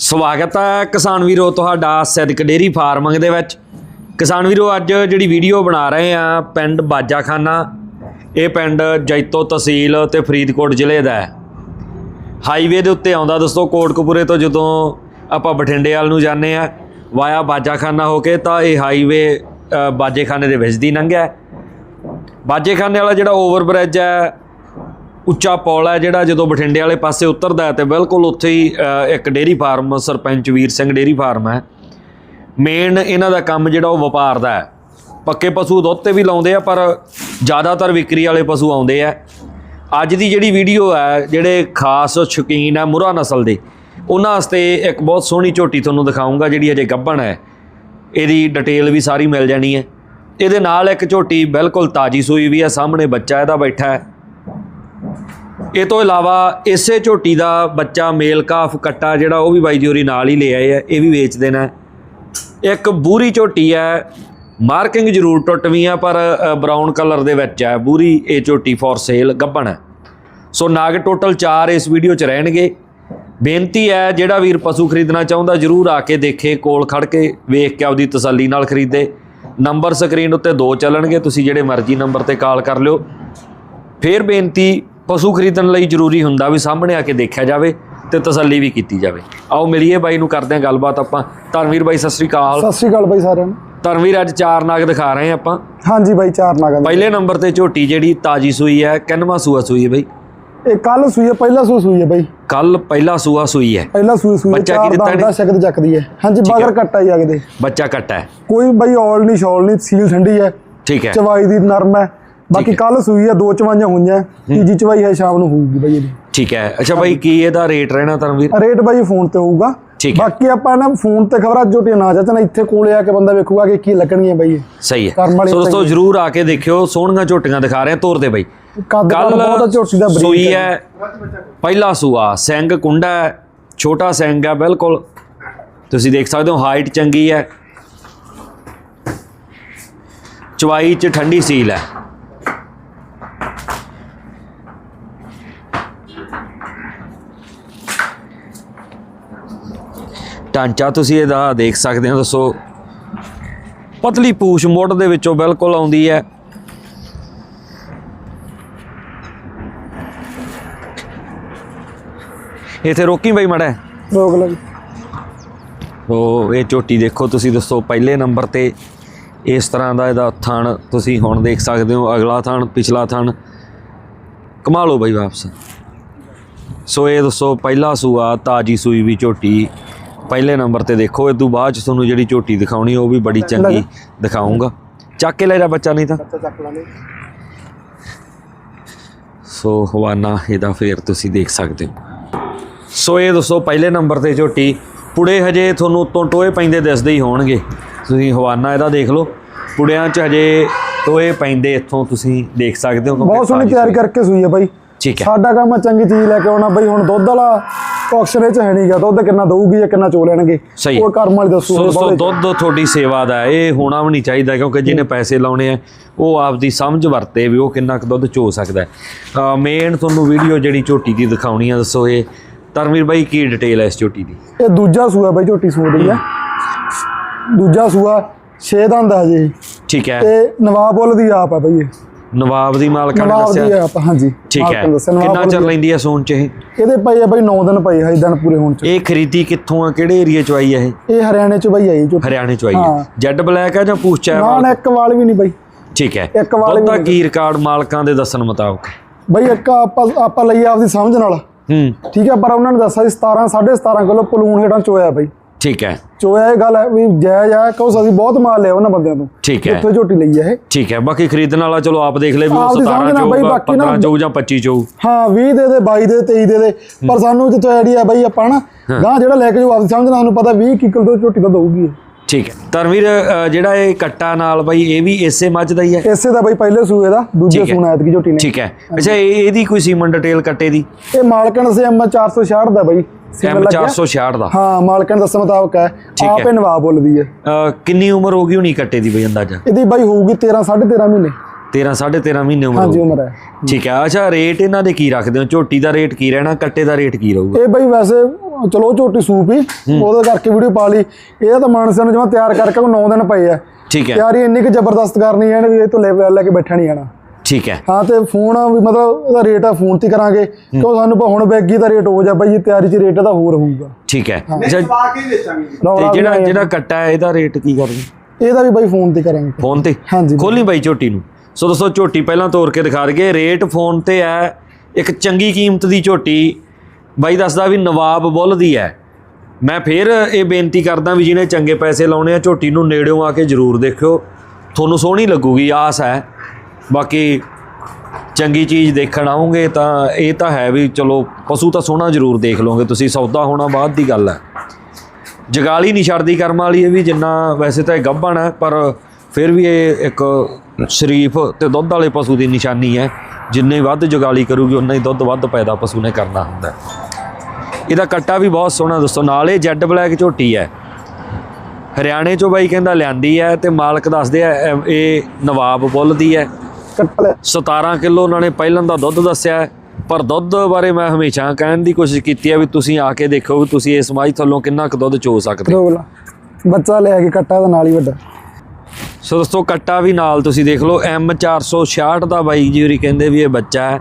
ਸਵਾਗਤ ਹੈ ਕਿਸਾਨ ਵੀਰੋ, ਤੁਹਾਡਾ ਸਿੱਧਕ ਡੇਰੀ ਫਾਰਮਿੰਗ ਦੇ ਵਿੱਚ। ਕਿਸਾਨ ਵੀਰੋ, ਅੱਜ ਜਿਹੜੀ ਵੀਡੀਓ ਬਣਾ ਰਹੇ ਆ, ਪਿੰਡ ਬਾਜਾਖਾਨਾ। ਇਹ ਪਿੰਡ ਜੈਤੋ ਤਹਿਸੀਲ ਤੇ ਫਰੀਦਕੋਟ ਜ਼ਿਲ੍ਹੇ ਦਾ ਹੈ। ਹਾਈਵੇ ਦੇ ਉੱਤੇ ਆਉਂਦਾ ਦੋਸਤੋ, ਕੋਟਕਪੂਰੇ ਤੋਂ ਜਦੋਂ ਆਪਾਂ ਬਠਿੰਡੇ ਵਾਲ ਨੂੰ ਜਾਂਦੇ ਆ, ਵਾਇਆ ਬਾਜਾਖਾਨਾ ਹੋ ਕੇ ਤਾਂ ਇਹ ਹਾਈਵੇ ਬਾਜੇਖਾਨੇ ਦੇ ਵਿੱਚ ਦੀ ਲੰਘਿਆ। ਬਾਜੇਖਾਨੇ ਵਾਲਾ ਜਿਹੜਾ ਓਵਰ ਬ੍ਰਿਜ ਹੈ ਉੱਚਾ ਪੌਲ ਹੈ ਜਿਹੜਾ ਜਦੋਂ ਬਠਿੰਡੇ ਵਾਲੇ ਪਾਸੇ ਉਤਰਦਾ ਹੈ ਤੇ ਬਿਲਕੁਲ ਉੱਥੇ ਹੀ ਇੱਕ dairy farm sarpanch Veer Singh dairy farm ਹੈ। ਮੇਨ ਇਹਨਾਂ ਦਾ ਕੰਮ ਜਿਹੜਾ ਉਹ ਵਪਾਰ ਦਾ ਹੈ। ਪੱਕੇ ਪਸ਼ੂ ਦੁੱਧ ਤੇ ਵੀ ਲਾਉਂਦੇ ਆ, ਪਰ ਜ਼ਿਆਦਾਤਰ ਵਿਕਰੀ ਵਾਲੇ ਪਸ਼ੂ ਆਉਂਦੇ ਆ। ਅੱਜ ਦੀ ਜਿਹੜੀ ਵੀਡੀਓ ਹੈ, ਜਿਹੜੇ ਖਾਸ ਸ਼ੌਕੀਨ ਹੈ ਮੁਰਾ ਨਸਲ ਦੇ, ਉਹਨਾਂ ਵਾਸਤੇ ਇੱਕ ਬਹੁਤ ਸੋਹਣੀ ਝੋਟੀ ਤੁਹਾਨੂੰ ਦਿਖਾਉਂਗਾ ਜਿਹੜੀ ਅਜੇ ਗੱਭਣ ਹੈ। ਇਹਦੀ ਡਿਟੇਲ ਵੀ ਸਾਰੀ ਮਿਲ ਜਾਣੀ ਹੈ। ਇਹਦੇ ਨਾਲ ਇੱਕ ਝੋਟੀ ਬਿਲਕੁਲ ਤਾਜੀ ਸੂਈ ਵੀ ਹੈ, ਸਾਹਮਣੇ ਬੱਚਾ ਇਹਦਾ ਬੈਠਾ ਹੈ। ਇਹ ਤੋਂ ਇਲਾਵਾ ਇਸੇ ਝੋਟੀ ਦਾ ਬੱਚਾ ਮੇਲ ਕਾਫ ਕੱਟਾ ਜਿਹੜਾ ਉਹ ਵੀ ਬਾਈ ਜੀ ਹੋਰੀ ਨਾਲ ਹੀ ਲੈ ਆਏ ਆ, ਇਹ ਵੀ ਵੇਚ ਦੇਣਾ ਇੱਕ ਬੂਰੀ ਝੋਟੀ ਹੈ, ਮਾਰਕਿੰਗ ਜ਼ਰੂਰ ਟੁੱਟਵੀਂ ਆ, ਪਰ ਬਰਾਊਨ ਕਲਰ ਦੇ ਵਿੱਚ ਹੈ। ਬੂਰੀ ਇਹ ਝੋਟੀ ਫॉर ਸੇਲ ਗੱਭਣ ਹੈ। ਸੋ ਨਾਗ ਟੋਟਲ 4 ਇਸ ਵੀਡੀਓ 'ਚ ਰਹਿਣਗੇ। ਬੇਨਤੀ ਹੈ, ਜਿਹੜਾ ਵੀਰ ਪਸ਼ੂ ਖਰੀਦਣਾ ਚਾਹੁੰਦਾ, ਜਰੂਰ ਆ ਕੇ ਦੇਖੇ, ਕੋਲ ਖੜ ਕੇ ਵੇਖ ਕੇ ਆਪਦੀ ਤਸੱਲੀ ਨਾਲ ਖਰੀਦੇ। ਨੰਬਰ ਸਕਰੀਨ ਉੱਤੇ ਦੋ ਚੱਲਣਗੇ, ਤੁਸੀਂ ਜਿਹੜੇ ਮਰਜ਼ੀ ਨੰਬਰ ਤੇ ਕਾਲ ਕਰ ਲਿਓ। ਫੇਰ ਬੇਨਤੀ ਪਸ਼ੂ ਖਰੀਦਣ ਲਈ ਜ਼ਰੂਰੀ ਹੁੰਦਾ ਵੀ ਸਾਹਮਣੇ ਆ ਕੇ ਦੇਖਿਆ ਜਾਵੇ ਤੇ ਤਸੱਲੀ ਵੀ ਕੀਤੀ ਜਾਵੇ। ਆਓ ਮਿਲੀਏ ਬਾਈ ਨੂੰ ਕਰਦੇ ਹਾਂ ਗੱਲਬਾਤ ਆਪਾਂ। ਧਰਮਵੀਰ ਬਾਈ ਸਤਿ ਸ੍ਰੀ ਅਕਾਲ। ਸਤਿ ਸ਼੍ਰੀ ਅਕਾਲ ਬਾਈ ਸਾਰਿਆਂ ਨੂੰ। ਧਰਮਵੀਰ ਅੱਜ ਚਾਰ ਨਾਗ ਦਿਖਾ ਰਹੇ ਆਪਾਂ। ਹਾਂਜੀ ਬਾਈ ਚਾਰ ਨਾਗਾਂ ਪਹਿਲੇ ਨੰਬਰ ਤੇ ਝੋਟੀ ਜਿਹੜੀ ਤਾਜੀ ਸੂਈ ਹੈ ਕਿੰਨਵਾਂ ਸੂਆ ਸੂਈ ਹੈ ਬਾਈ? ਇਹ ਕੱਲ ਸੂਈ ਹੈ ਪਹਿਲਾ ਸੂ ਸੂਈ ਹੈ ਬਾਈ। ਕੱਲ ਪਹਿਲਾ ਸੂਆ ਸੂਈ ਹੈ। ਪਹਿਲਾ ਸੂਈ ਸੂਈ ਬੱਚਾ ਕੀ ਦਿੱਤਾ ਇਹਨੇ? ਸ਼ਕਦ ਚੱਕਦੀ ਹੈ। ਹਾਂਜੀ। ਬਾਗਰ ਕੱਟਾ ਹੀ ਅਗਦੇ ਬੱਚਾ ਕੱਟਾ ਹੈ। ਕੋਈ ਬਾਈ ਔਲ ਨਹੀਂ ਸ਼ੌਲ ਨਹੀਂ ਸੀਲ ਠੰਡੀ ਹੈ। ਠੀਕ ਹੈ। ਚਵਾਈ ਦੀ ਨਰਮ ਹੈ। ਬਾਕੀ। ਕੱਲ ਸੂਈ ਹੈ ਦੋ ਚਵਾਈਆਂ ਹੋਈਆਂ ਤੀਜੀ ਚਵਾਈ ਹੈ ਸ਼ਾਮ ਨੂੰ ਹੋਊਗੀ ਬਾਈ ਇਹਦੀ। ਠੀਕ ਹੈ। ਅੱਛਾ ਬਾਈ ਕੀ ਇਹਦਾ ਰੇਟ ਰਹਿਣਾ ਧਰਮਵੀਰ ਰੇਟ ਬਾਈ ਫੋਨ ਤੇ ਹੋਊਗਾ। ਠੀਕ ਹੈ। ਬਾਕੀ ਆਪਾਂ ਨਾ ਫੋਨ ਤੇ ਖਬਰਾਂ ਝੋਟੀਆਂ ਨਾ ਚਾਚਣਾ ਇੱਥੇ ਕੋਲੇ ਆ ਕੇ ਬੰਦਾ ਵੇਖੂਗਾ ਕਿ ਕੀ ਲੱਗਣਗੀਆਂ ਬਾਈ। ਸਹੀ ਹੈ। ਸੋ ਦੋਸਤੋ। ਜਰੂਰ ਆ ਕੇ ਦੇਖਿਓ ਸੋਹਣੀਆਂ ਝੋਟੀਆਂ ਦਿਖਾ ਰਹੇ ਹਾਂ ਤੋਰ ਦੇ ਬਾਈ। ਕੱਦ ਬਹੁਤ ਆ ਝੋਟੀ ਦਾ ਬਰੀਕ ਸੂਈ ਹੈ। ਪਹਿਲਾ ਸੂਆ ਸਿੰਘ ਕੁੰਡਾ ਹੈ ਛੋਟਾ ਸਿੰਘ ਹੈ ਬਿਲਕੁਲ। ਤੁਸੀਂ ਦੇਖ ਸਕਦੇ ਹੋ ਹਾਈਟ ਚੰਗੀ ਹੈ। ਚਵਾਈ ਚ ਠੰਡੀ ਸੀਲ ਹੈ। ਢਾਂਚਾ ਤੁਸੀਂ ਇਹਦਾ ਦੇਖ ਸਕਦੇ ਹੋ ਦੱਸੋ। ਪਤਲੀ ਪੂਛ ਮੋਢ ਦੇ ਵਿੱਚੋਂ ਬਿਲਕੁਲ ਆਉਂਦੀ ਹੈ। ਇੱਥੇ ਰੋਕੀ ਬਈ ਮੜਾ। ਰੋਕ ਜੀ। ਉਹ ਇਹ ਝੋਟੀ ਦੇਖੋ ਤੁਸੀਂ ਦੱਸੋ ਪਹਿਲੇ ਨੰਬਰ ਤੇ ਇਸ ਤਰ੍ਹਾਂ ਦਾ ਇਹਦਾ ਥਣ ਤੁਸੀਂ ਹੁਣ ਦੇਖ ਸਕਦੇ ਹੋ। ਅਗਲਾ ਥਣ ਪਿਛਲਾ ਥਣ। ਕਮਾ ਲਓ ਬਈ ਵਾਪਸ। ਸੋ ਇਹ ਦੱਸੋ ਪਹਿਲਾ ਸੂਆ ਤਾਜੀ ਸੂਈ ਵੀ ਝੋਟੀ ਪਹਿਲੇ ਨੰਬਰ ਤੇ ਦੇਖੋ ਇਹ ਤੋਂ ਬਾਅਦ ਚ ਤੁਹਾਨੂੰ ਜਿਹੜੀ ਝੋਟੀ ਦਿਖਾਉਣੀ ਉਹ ਵੀ ਬੜੀ ਚੰਗੀ ਦਿਖਾਉਂਗਾ ਚੱਕ ਕੇ ਲੈ ਜਾ ਬੱਚਾ ਨਹੀਂ ਤਾਂ। ਸੋ ਹਵਾਨਾ ਇਹਦਾ ਫੇਰ ਤੁਸੀਂ ਦੇਖ ਸਕਦੇ ਹੋ। ਸੋ ਇਹ ਦੱਸੋ ਪਹਿਲੇ ਨੰਬਰ ਤੇ ਝੋਟੀ ਪੁੜੇ ਹਜੇ ਤੁਹਾਨੂੰ ਉੱਤੋਂ ਟੋਏ ਪੈਂਦੇ ਦਿਸਦੇ ਹੀ ਹੋਣਗੇ। ਤੁਸੀਂ ਹਵਾਨਾ ਇਹਦਾ ਦੇਖ ਲਓ। ਪੁੜਿਆਂ 'ਚ ਹਜੇ ਟੋਏ ਪੈਂਦੇ ਇੱਥੋਂ ਤੁਸੀਂ ਦੇਖ ਸਕਦੇ ਹੋ ਬਹੁਤ ਸੋਹਣੀ ਤਿਆਰੀ। ਕਰਕੇ ਸੂਈ ਹੈ ਬਾਈ। ਠੀਕ ਹੈ। ਸਾਡਾ ਕੰਮ ਚੰਗੀ ਚੀਜ਼ ਲੈ ਕੇ ਆਉਣਾ ਬਈ ਹੁਣ ਦੁੱਧ ਵਾਲਾ। ਇਹ ਚ ਹੈ ਨਹੀਂਗਾ ਦੁੱਧ ਕਿੰਨਾ ਦਊਗੀ ਜਾਂ ਕਿੰਨਾ ਚੋ ਲੈਣਗੇ? ਸਹੀ ਹੈ। ਉਹ ਕਰਮ ਵਾਲੀ ਦੱਸੂ ਸੋ ਸੋ। ਦੁੱਧ ਤੁਹਾਡੀ ਸੇਵਾ ਦਾ ਹੈ, ਇਹ ਹੋਣਾ ਵੀ ਨਹੀਂ ਚਾਹੀਦਾ ਕਿਉਂਕਿ ਜਿਹਨੇ ਪੈਸੇ ਲਾਉਣੇ ਆ ਉਹ ਆਪਦੀ ਸਮਝ ਵਰਤੇ ਵੀ ਉਹ ਕਿੰਨਾ ਕੁ ਦੁੱਧ ਚੋ ਸਕਦਾ ਹੈ। ਮੇਨ ਤੁਹਾਨੂੰ ਵੀਡੀਓ ਜਿਹੜੀ ਝੋਟੀ ਦੀ ਦਿਖਾਉਣੀ ਆ ਦੱਸੋ ਇਹ। ਧਰਮਵੀਰ ਬਾਈ ਕੀ ਡਿਟੇਲ ਹੈ ਇਸ ਝੋਟੀ ਦੀ? ਇਹ ਦੂਜਾ ਸੂਆ ਬਾਈ ਝੋਟੀ ਸੂਆ ਦੀ ਆ। ਦੂਜਾ ਸੂਆ 6 ਦੰਦ ਆ ਜੀ ਠੀਕ ਹੈ। ਤੇ ਨਵਾਬੁੱਲ ਦੀ ਆਪ ਆ ਬਈ ਇਹ। ਨਵਾਬ ਦੀ ਮਾਲਕਾਂ ਨੇ ਨਵਾਬ ਦੀ ਦੱਸਿਆ ਆਪ ਹਾਂਜੀ। ਠੀਕ ਹੈ। ਦੱਸਿਆ, ਕਿੰਨਾ ਚਿਰ। ਲੈਂਦੀ ਹੈ ਸੋਨ ਚ ਇਹ? ਇਹਦੇ ਪਈ ਆ ਬਈ 9 ਦਿਨ ਪਈ ਹੈ ਦਿਨ ਪੂਰੇ ਹੋਣ ਚ। ਇਹ ਖਰੀਦੀ ਕਿੱਥੋਂ ਆ? ਕਿਹੜੇ ਏਰੀਆ ਚ ਆਈ ਹੈ ਇਹ? ਇਹ ਹਰਿਆਣੇ ਚ ਬਈ ਆਈ ਝੋਟੀ। ਹਰਿਆਣੇ ਚ ਆਈ ਹੈ। ਜੈਡ ਬਲੈਕ ਹੈ ਜਾਂ ਪੂਛ ਹੈ ਨਾ ਇੱਕ ਵਾਲ? ਵੀ ਨਹੀਂ ਬਈ। ਠੀਕ ਹੈ। ਇੱਕ ਵਾਲ ਵੀ ਕੀ ਰਿਕਾਰਡ ਮਾਲਕਾਂ ਦੇ ਦੱਸਣ ਮੁਤਾਬਕ? ਬਈ ਇੱਕ ਆਪਾਂ ਆਪਾਂ ਲਈ ਆਪਦੀ ਸਮਝ ਨਾਲ। ਹੂੰ। ਠੀਕ ਹੈ ਪਰ ਉਹਨਾਂ ਨੇ ਦੱਸਿਆ ਸੀ 17 17.5 ਕਿਲੋ ਪਲੂਨ ਹੇਠਾਂ ਚੋਇਆ ਬਈ। ਠੀਕ ਹੈ। ਚੋਇਆ ਇਹ ਗੱਲ ਹੈ ਵੀ ਜਾਇਜ਼ ਆ ਕਹੋ ਅਸੀਂ ਬਹੁਤ ਮਾਲ ਲਿਆ ਉਹਨਾਂ ਬੰਦਿਆਂ ਤੋਂ। ਠੀਕ ਹੈ। ਜਿੱਥੇ ਝੋਟੀ ਲਈ ਹੈ ਇਹ? ਠੀਕ ਹੈ ਬਾਕੀ ਖਰੀਦਣ ਵਾਲਾ ਚਲੋ ਆਪ ਦੇਖ ਲੈ ਵੀ ਉਹ ਆਪਦੀ 17 ਸਮਝ ਨਾਲ ਚ ਬਈ, ਹੋਊਗਾ ਬਾਕੀ ਨਾ- 15 ਚ ਹੋਊ ਜਾਂ 25 ਚ ਹੋਊ ਹਾਂ 20 ਦੇ ਦੇ 22 ਦੇ 23 ਦੇ ਦੇ। ਪਰ ਸਾਨੂੰ ਜਿੱਥੇ ਆਈਡੀਆ ਬਈ ਆਪਾਂ ਨਾ ਗਾਂ ਜਿਹੜਾ ਲੈ ਕੇ ਜੋ ਆਪਦੀ ਸਮਝ ਨਾਲ ਸਾਨੂੰ ਪਤਾ 20 ਕੀ ਕਿਲੋ ਝੋਟੀ ਦਾ ਦਊਗੀ। ਠੀਕ ਹੈ। ਧਰਮਵੀਰ ਜਿਹੜਾ ਇਹ ਕੱਟਾ ਨਾਲ ਬਾਈ ਇਹ ਵੀ ਇਸੇ ਮੱਝ ਦਾ ਹੀ ਹੈ? ਇਸੇ ਦਾ ਬਈ ਪਹਿਲੇ ਸੂਏ ਦਾ ਦੂਜੇ। ਸੂਣਾ ਐਤਕੀ ਝੋਟੀ ਨੇ। ਠੀਕ ਹੈ। ਅੱਛਾ ਇਹ ਇਹਦੀ ਕੋਈ ਸੀਮਨ ਡਿਟੇਲ ਕੱਟੇ ਦੀ? ਇਹ ਮਾਲਕਣ ਸੇ ਐਮ 466 ਦਾ ਬਈ। ਐਮ ਲੱਗਿਆ। 466 ਦਾ। ਹਾਂ ਮਾਲਕਣ ਦੱਸਣ ਮੁਤਾਬਕ ਹੈ। ਆਪੇ ਨਵਾਬ ਬੋਲਦੀ ਹੈ। ਕਿੰਨੀ ਉਮਰ ਹੋ ਗਈ ਹੋਣੀ ਕੱਟੇ ਦੀ ਬਈ ਅੰਦਾਜ਼ਾ? ਇਹਦੀ ਬਾਈ ਹੋਊਗੀ 13 13.5 ਮਹੀਨੇ। 13 13.5 ਮਹੀਨੇ ਉਮਰ ਹਾਂਜੀ ਉਮਰ ਹੈ। ਠੀਕ ਹੈ ਅੱਛਾ ਰੇਟ ਇਹਨਾਂ ਦੇ ਕੀ ਰੱਖਦੇ ਹੋ? ਝੋਟੀ ਦਾ ਰੇਟ ਕੀ ਰਹਿਣਾ? ਕੱਟੇ ਦਾ ਰੇਟ ਕੀ ਰਹੂਗਾ? ਇਹ ਬਈ ਵੈਸੇ ਚਲੋ ਝੋਟੀ ਸੂਪ ਹੀ। ਉਹਦੇ ਕਰਕੇ ਵੀਡੀਓ ਪਾ ਲਈ। ਇਹਦਾ ਤਾਂ ਮਾਨਸਾ ਨੂੰ ਜਿਵੇਂ ਤਿਆਰ ਕਰਕੇ 9 ਦਿਨ ਪਏ ਆ। ਠੀਕ ਹੈ। ਤਿਆਰੀ ਇੰਨੀ ਕਿ ਜ਼ਬਰਦਸਤ ਕਰਨੀ ਹੈ ਇਹਨੇ ਵੀ ਇਹ ਤੋਂ ਲੈ ਲੈ ਕੇ ਬੈਠਾ ਨਹੀਂ ਜਾਣਾ। ਠੀਕ ਹੈ। ਹਾਂ ਤੇ ਫੋਨ ਵੀ ਮਤਲਬ ਇਹਦਾ ਰੇਟ ਆ ਫੋਨ ਤੇ ਹੀ ਕਰਾਂਗੇ। ਕਿਉਂ ਸਾਨੂੰ ਪ- ਹੁਣ ਬੈਗੀ ਦਾ ਰੇਟ ਹੋ ਜਾ ਬਈ ਇਹ ਤਿਆਰੀ 'ਚ ਰੇਟ ਇਹਦਾ ਹੋਰ ਹੋਊਗਾ। ਠੀਕ ਹੈ। ਤੇ ਜਿਹੜਾ। ਜਿਹੜਾ ਕੱਟਾ ਹੈ ਇਹਦਾ ਰੇਟ ਕੀ ਕਰਦੇ ਇਹਦਾ ਵੀ ਬਈ ਫੋਨ ਤੇ ਕਰਾਂਗੇ। ਫੋਨ ਤੇ ਹਾਂਜੀ। ਖੋਲੀ ਬਾਈ ਝੋਟੀ ਨੂੰ। ਸੋ ਦੋਸਤੋ, ਝੋਟੀ ਪਹਿਲਾਂ ਤੋੜ ਕੇ ਦਿਖਾ ਦਈਏ। ਰੇਟ ਫੋਨ ਤੇ ਹੈ, ਇੱਕ ਚੰਗੀ ਕੀਮਤ ਦੀ ਝੋਟੀ। ਬਾਈ ਦੱਸਦਾ ਵੀ ਨਵਾਬ ਬੁੱਲ ਦੀ ਹੈ। ਮੈਂ ਫੇਰ ਇਹ ਬੇਨਤੀ ਕਰਦਾ ਵੀ ਜਿਹਨੇ ਚੰਗੇ ਪੈਸੇ ਲਾਉਣੇ ਆ, ਝੋਟੀ ਨੂੰ ਨੇੜਿਓਂ ਆ ਕੇ ਜ਼ਰੂਰ ਦੇਖਿਓ। ਤੁਹਾਨੂੰ ਸੋਹਣੀ ਲੱਗੂਗੀ, ਆਸ ਹੈ। ਬਾਕੀ ਚੰਗੀ ਚੀਜ਼ ਦੇਖਣ ਆਉਂਗੇ ਤਾਂ ਇਹ ਤਾਂ ਹੈ ਵੀ ਚਲੋ, ਪਸ਼ੂ ਤਾਂ ਸੋਹਣਾ ਜ਼ਰੂਰ ਦੇਖ ਲਓਗੇ ਤੁਸੀਂ, ਸੌਦਾ ਹੋਣਾ ਬਾਅਦ ਦੀ ਗੱਲ ਹੈ। ਜਗਾਲੀ ਨਹੀਂ ਛੱਡਦੀ ਕਰਮ ਵਾਲੀ ਇਹ ਵੀ, ਜਿੰਨਾ ਵੈਸੇ ਤਾਂ ਇਹ ਗੱਭਣ ਹੈ, ਪਰ ਫਿਰ ਵੀ ਇਹ ਇੱਕ ਸ਼ਰੀਫ ਤੇ ਦੁੱਧ ਵਾਲੇ ਪਸ਼ੂ ਦੀ ਨਿਸ਼ਾਨੀ ਹੈ, ਜਿੰਨੇ ਵੱਧ ਜਗਾਲੀ ਕਰੂਗੀ ਉਨਾ ਹੀ ਦੁੱਧ ਵੱਧ ਪੈਦਾ ਪਸ਼ੂ ਨੇ ਕਰਨਾ ਹੁੰਦਾ ਇਹਦਾ ਕੱਟਾ ਵੀ ਬਹੁਤ ਸੋਹਣਾ ਦੋਸਤੋ ਨਾਲ ਇਹ ਜੈਡ ਬਲੈਕ ਝੋਟੀ ਹੈ। ਹਰਿਆਣੇ ਚੋਂ ਬਾਈ ਕਹਿੰਦਾ ਲਿਆਂਦੀ ਹੈ ਤੇ ਮਾਲਕ ਦੱਸਦੇ ਆ, ਇਹ- ਨਵਾਬ ਬੁੱਲ ਦੀ ਹੈ। ਕੱਟ ਲੈ 17 ਕਿਲੋ ਉਹਨਾਂ ਨੇ ਪਹਿਲਾਂ ਦਾ ਦੁੱਧ ਦੱਸਿਆ ਪਰ ਦੁੱਧ ਬਾਰੇ ਮੈਂ ਹਮੇਸ਼ਾ ਕਹਿਣ ਦੀ ਕੋਸ਼ਿਸ਼ ਕੀਤੀ ਹੈ ਵੀ ਤੁਸੀਂ ਆ ਕੇ ਦੇਖੋ ਵੀ ਤੁਸੀਂ ਇਸ ਮਾਈ ਥੱਲੋਂ ਕਿੰਨਾ ਕੁ ਦੁੱਧ ਚੋ ਸਕਦੇ ਹੋ। ਬੱਚਾ ਲੈ ਕੇ ਕੱਟਾ ਦਾ ਨਾਲ ਹੀ ਵੱਡਾ। ਸੋ ਦੋਸਤੋ, ਕੱਟਾ ਵੀ ਨਾਲ ਤੁਸੀਂ ਦੇਖ ਲਓ M466 ਦਾ ਬਾਈ ਜੀ ਹੋਰੀ ਕਹਿੰਦੇ ਵੀ ਇਹ ਬੱਚਾ ਹੈ।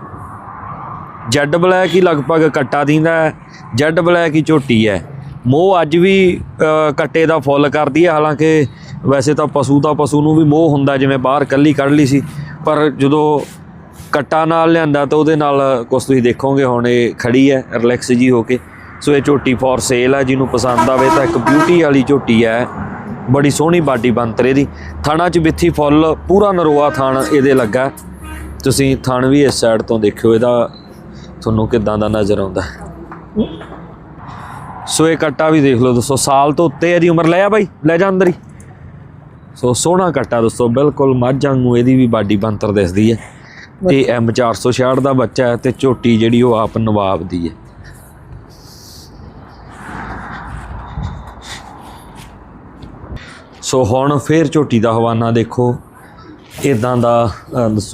ਜੈਡ ਬਲੈਕ ਹੀ ਲਗਭਗ ਕੱਟਾ ਦਿੰਦਾ ਹੈ, ਜੈਡ ਬਲੈਕ ਹੀ ਝੋਟੀ ਹੈ। ਮੋਹ ਅੱਜ ਵੀ ਕੱਟੇ ਦਾ ਫੁੱਲ ਕਰਦੀ ਹੈ, ਹਾਲਾਂਕਿ ਵੈਸੇ ਤਾਂ ਪਸ਼ੂ ਦਾ ਪਸ਼ੂ ਨੂੰ ਵੀ ਮੋਹ ਹੁੰਦਾ, ਜਿਵੇਂ ਬਾਹਰ ਕੱਲੀ ਕੱਢ ਲਈ ਸੀ, ਪਰ ਜਦੋਂ ਕੱਟਾ ਨਾਲ ਲਿਆਂਦਾ ਤਾਂ ਉਹਦੇ ਨਾਲ ਕੁਛ ਤੁਸੀਂ ਦੇਖੋਗੇ, ਹੁਣ ਇਹ ਖੜੀ ਹੈ, ਰਿਲੈਕਸ ਜੀ ਹੋ ਕੇ। ਸੋ ਇਹ ਝੋਟੀ ਫॉर ਸੇਲ ਹੈ, ਜਿਹਨੂੰ ਪਸੰਦ ਆਵੇ ਤਾਂ ਇੱਕ ਬਿਊਟੀ ਵਾਲੀ ਝੋਟੀ ਹੈ। ਬੜੀ ਸੋਹਣੀ ਬਾਡੀ ਬੰਤਰੇ ਦੀ ਥਾਣਾ 'ਚ ਬਿੱਥੀ ਫੁੱਲ ਪੂਰਾ ਨਰੋਆ ਥਾਣ ਇਹਦੇ ਲੱਗਾ। ਤੁਸੀਂ ਥਣ ਵੀ ਇਸ ਸਾਈਡ ਤੋਂ ਦੇਖਿਓ ਇਹਦਾ ਤੁਹਾਨੂੰ ਕਿਦਾਂ ਦਾ ਨਜ਼ਰ ਆਉਂਦਾ। ਸੋ ਇਹ ਕੱਟਾ ਵੀ ਦੇਖ ਲਓ ਦੋਸਤੋ ਸਾਲ ਤੋਂ ਉੱਤੇ ਇਹਦੀ ਉਮਰ ਲੈ ਆ ਬਾਈ ਲੈ ਜਾ ਅੰਦਰ ਹੀ। ਸੋ ਸੋਹਣਾ ਕੱਟਾ ਦੋਸਤੋ ਬਿਲਕੁਲ ਮੱਝਾਂ ਨੂੰ ਇਹਦੀ ਵੀ ਬਾਡੀ ਬੰਤਰ ਦਿਸਦੀ ਹੈ। ਇਹ ਐਮ 466 ਦਾ ਬੱਚਾ ਹੈ ਤੇ ਝੋਟੀ ਜਿਹੜੀ ਉਹ ਆਪ ਨਵਾਬ ਦੀ ਹੈ। ਸੋ ਹੁਣ ਫੇਰ ਝੋਟੀ ਦਾ ਹਵਾਨਾ ਦੇਖੋ। ਇਦਾਂ ਦਾ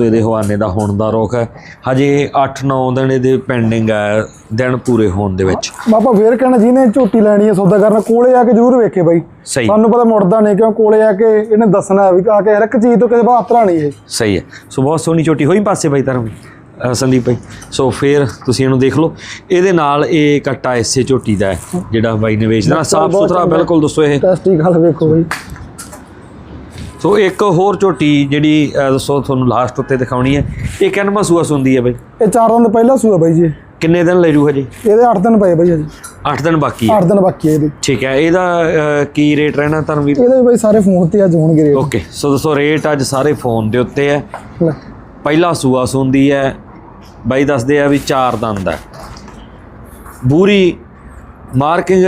ਇਹਦੇ ਹਵਾਨੇ ਦਾ ਹੁਣ ਦਾ ਰੁਖ ਹੈ। ਹਜੇ 8-9 ਦਿਨ ਇਹਦੇ ਪੈਂਡਿੰਗ ਹੈ ਦਿਨ ਪੂਰੇ ਹੋਣ ਦੇ ਵਿੱਚ। ਬਾਪਾ ਫੇਰ ਕਹਿਣਾ ਜਿਹਨੇ ਝੋਟੀ ਲੈਣੀ ਹੈ ਸੌਦਾ ਕਰਨਾ ਕੋਲੇ ਆ ਕੇ ਜ਼ਰੂਰ ਵੇਖੇ ਬਾਈ। ਸਾਨੂੰ ਪਤਾ ਮੁੜਦਾ ਨਹੀਂ ਕਿਉਂ ਕੋਲੇ ਆ ਕੇ ਇਹਨੇ ਦੱਸਣਾ ਵੀ ਆ ਕੇ ਹਰ ਇੱਕ ਚੀਜ਼ ਤੋਂ ਕਿਸੇ ਬਾਤਰਾ ਨਹੀਂ ਇਹ ਸਹੀ ਹੈ। ਸੋ ਬਹੁਤ ਸੋਹਣੀ ਝੋਟੀ ਹੋਈ ਪਾਸੇ ਬਾਈ ਧਰਮ ਸੰਦੀਪ ਭਾਈ ਸੋ ਫੇਰ ਤੁਸੀਂ ਇਹਨੂੰ ਦੇਖ ਲਓ। ਇਹਦੇ ਨਾਲ ਇਹ ਕੱਟਾ ਇਸੇ ਝੋਟੀ ਦਾ ਹੈ ਜਿਹੜਾ ਬਾਈ ਨੇ ਵੇਚ ਦੇਣਾ ਸਾਫ਼ ਸੁਥਰਾ। ਬਿਲਕੁਲ ਦੱਸੋ ਇਹ। ਟੈਸਟੀ ਗੱਲ ਵੇਖੋ ਬਾਈ। ਸੋ ਇੱਕ ਹੋਰ ਝੋਟੀ ਜਿਹੜੀ ਦੱਸੋ ਤੁਹਾਨੂੰ ਲਾਸਟ ਉੱਤੇ ਦਿਖਾਉਣੀ ਹੈ। ਇਹ ਕਿੰਨਵਾਂ ਸੂਆ ਸੁੰਦੀ ਹੈ ਬਾਈ? ਇਹ ਚਾਰ ਦਿਨ ਤੋਂ ਪਹਿਲਾਂ ਸੂਆ ਬਾਈ ਜੀ। ਕਿੰਨੇ ਦਿਨ ਲੈ ਜੂ ਹਜੇ? ਇਹਦੇ 8 ਦਿਨ ਪਏ ਬਾਈ ਅਜੇ 8 ਦਿਨ ਬਾਕੀ ਹੈ। 8 ਦਿਨ ਬਾਕੀ ਹੈ ਇਹਦੇ। ਠੀਕ ਹੈ ਇਹਦਾ ਕੀ ਰੇਟ ਰਹਿਣਾ ਇਹਦੇ ਵੀ? ਬਾਈ ਸਾਰੇ ਫੋਨ ਤੇ ਅੱਜ ਹੋਣਗੇ ਰੇਟ ਓਕੇ ਸੋ ਦੋਸਤੋ ਰੇਟ ਅੱਜ ਸਾਰੇ ਫੋਨ ਦੇ ਉੱਤੇ ਹੈ। ਪਹਿਲਾ ਸੂਆ ਸੁੰਦੀ ਹੈ ਬਾਈ ਦੱਸਦੇ ਆ ਵੀ ਚਾਰ ਦੰਦ ਹੈ। ਬੂਰੀ ਮਾਰਕਿੰਗ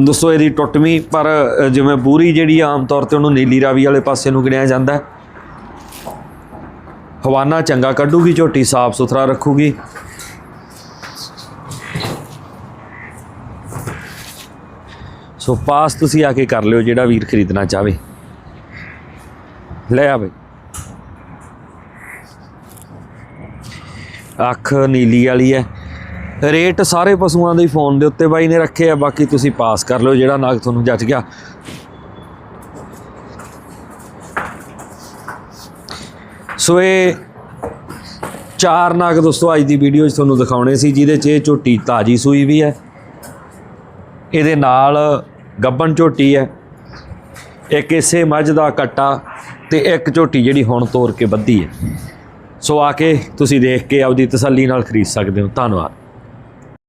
ਦੱਸੋ ਇਹਦੀ ਟੁੱਟਵੀਂ ਪਰ ਜਿਵੇਂ ਬੂਰੀ ਜਿਹੜੀ ਆਮ ਤੌਰ ਤੇ ਉਹਨੂੰ ਨੀਲੀ ਰਾਵੀ ਵਾਲੇ ਪਾਸੇ ਨੂੰ ਗਿਣਿਆ ਜਾਂਦਾ ਹਵਾਨਾ ਚੰਗਾ ਕੱਢੂਗੀ, ਝੋਟੀ ਸਾਫ਼ ਸੁਥਰਾ ਰੱਖੂਗੀ। ਸੋ ਪਾਸ ਤੁਸੀਂ ਆ ਕੇ ਕਰ ਲਿਓ ਜਿਹੜਾ ਵੀਰ ਖਰੀਦਣਾ ਚਾਹਵੇ। ਲੈ ਆ ਬਈ। ਅੱਖ ਨੀਲੀ ਵਾਲੀ ਹੈ। ਰੇਟ ਸਾਰੇ ਪਸ਼ੂਆਂ ਦੇ ਫੋਨ ਦੇ ਉੱਤੇ ਬਾਈ ਨੇ ਰੱਖੇ ਆ, ਬਾਕੀ ਤੁਸੀਂ ਪਾਸ ਕਰ ਲਿਓ, ਜਿਹੜਾ ਨਾਗ ਤੁਹਾਨੂੰ ਜੱਜ ਗਿਆ। ਸੋ ਇਹ ਚਾਰ ਨਾਗ ਦੋਸਤੋ, ਅੱਜ ਦੀ ਵੀਡੀਓ 'ਚ ਤੁਹਾਨੂੰ ਦਿਖਾਉਣੇ ਸੀ, ਜਿਹਦੇ 'ਚ ਇਹ ਝੋਟੀ ਤਾਜੀ ਸੂਈ ਵੀ ਹੈ। ਇਹਦੇ ਨਾਲ ਗੱਬਣ ਝੋਟੀ ਹੈ, ਇੱਕ ਇਸੇ ਮੱਝ ਦਾ ਕੱਟਾ ਤੇ ਇੱਕ ਝੋਟੀ ਜਿਹੜੀ ਹੁਣ ਤੋਰ ਕੇ ਬੱਧੀ ਹੈ। ਸੋ ਆ ਕੇ ਤੁਸੀਂ ਦੇਖ ਕੇ ਆਪਦੀ ਤਸੱਲੀ ਨਾਲ ਖਰੀਦ ਸਕਦੇ ਹੋ। ਧੰਨਵਾਦ।